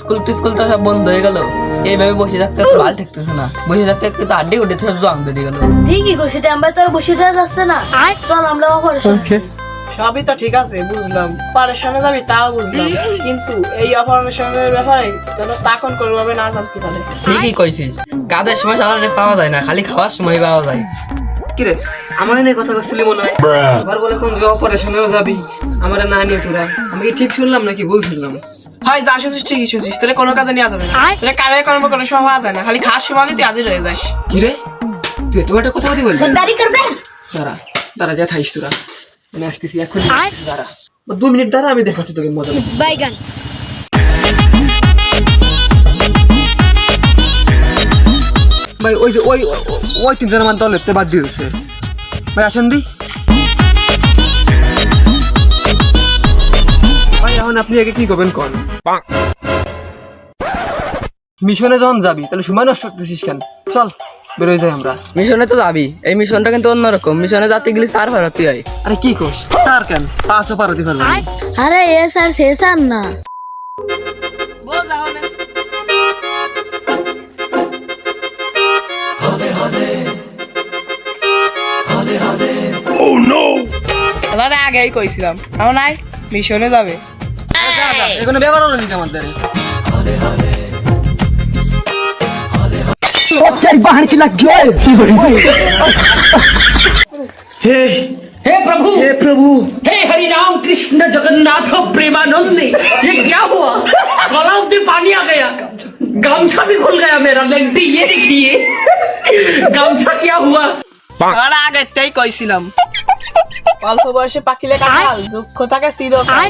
School টিস্কুল তো সব বন্ধ হয়ে গেল। এইভাবে বসে থাকতে তো ভালো ঠেকতেছে না। বসে থাকতে থাকতে তো আড্ডি উঠে সব জং ধরে গেল। ঠিকই কইছি আমরা তো আর বসে থাকা যাচ্ছে না। চল আমরা অপারেশন সবই তো ঠিক আছে বুঝলাম। পারেশনে যাবি তাও বুঝলাম। কিন্তু এই অপারেশনের ব্যাপারে যেন তাকন করবে না জানতে পারে ঠিকই কইছিস। কাদের সময় সাধারণ পাওয়া যায় না খালি খাওয়ার সময় পাওয়া যায়। কিরে আমার এনে কথা করছিলি মনে হয়? আবার বলে কোন অপারেশনেও যাবি? আমার না নিয়ে তোরা। আমি কি ঠিক শুনলাম নাকি ভুল শুনলাম? হয় যা শুনছিস ঠিকই শুনছিস। তাহলে কোনো কাজে নেওয়া যাবে না। তাহলে কারে কর্ম কোনো সময় হওয়া যায় না। খালি খাস সময় তুই আজই রয়ে যাস। কি রে? তুই তোমার একটা কথা বলতে বললি দাড়ি করবে দাঁড়া দাঁড়া যা থাইস তোরা। আমি আসতেছি এখন দাঁড়া। দু মিনিট দাঁড়া আমি দেখাচ্ছি তোকে মজা বাইগান। ভাই ওই যে ওই ওই তিনজন আমার দল বাদ দিয়েছে ভাই আসেন দি। এখন আপনি আগে কি করবেন কন? মিশনে যখন যাবি তাহলে সময় নষ্ট করতেছিস কেন? চল বেরোয় যাই আমরা। মিশনে তো যাবি। এই মিশনটা কিন্তু অন্যরকম। মিশনে যাতে গেলে সার ভারতই হয়। আরে কি কোস? তার কেন? পাঁচও পারতি পারবে আরে এ স্যার সে স্যার না। আরে আগেই কইছিলাম। এখন নাই মিশনে যাবে। এখানে ব্যবহার হলো নাকি আমাদের हे प्रभु हे प्रभु हे हरि राम कृष्ण जगन्नाथ प्रेमानंद ये क्या हुआ तालाब में पानी आ गया गामछा भी खुल गया मेरा लगती ये देखिए गामछा क्या हुआ আর আগেতেই কইছিলাম অল্প বয়সে পাখিলে কাঁঠাল দুঃখ থাকে চিরকাল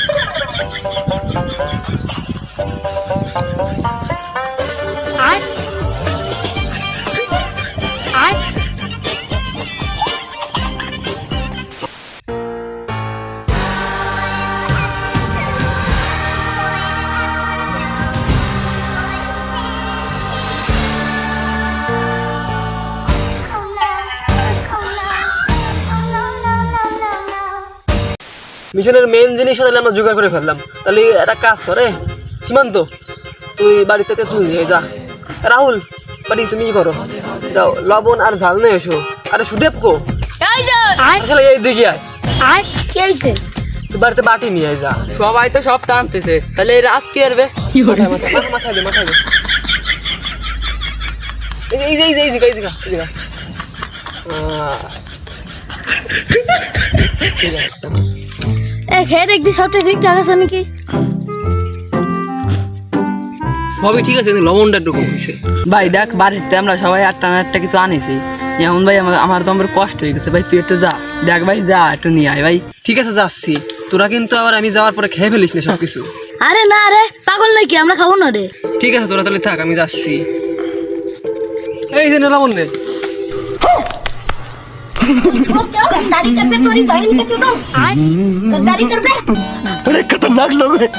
মিশনের মেন জিনিস তাহলে আমরা জোগাড় করে ফেললাম। তাহলে একটা কাজ করে সীমান্ত তুই বাড়িতে তেঁতুল নিয়ে যা। রাহুল বাড়ি তুমি কি করো। যাও লবণ আর ঝাল নিয়ে এসো। আরে সুদেব কো? আসলে এই দিকে আয়। তুই বাড়িতে বাটি নিয়ে যা। সবাই তো সব টানতেছে। তাহলে এর আজ কি আরবে মাথায় মাথায় মাথা- দে মাথায় দে। এই- এই যে এই যে এই দিকে এই এ খেয়ে দেখদি সবটা ঠিকঠাক আছে নাকি? সবই ঠিক আছে কিন্তু লবণটা একটু ভাই দেখ বাড়িতে আমরা সবাই আটটা আটটা কিছু আনিছি। এখন ভাই আমার আমার তো আমার কষ্ট হয়ে গেছে। ভাই তুই একটু যা। দেখ ভাই যা একটু নিয়ে আয়। ভাই ঠিক আছে যাচ্ছি। তোরা কিন্তু আবার আমি যাওয়ার পরে খেয়ে ফেলিস না সবকিছু। আরে না রে পাগল নাকি? আমরা খাব না রে। ঠিক আছে তোরা তাহলে থাক আমি যাচ্ছি। এই যে লবণ गद्दारी कर दे बहन के गद्दारी कर दे अरे खतरनाक लोग हैं।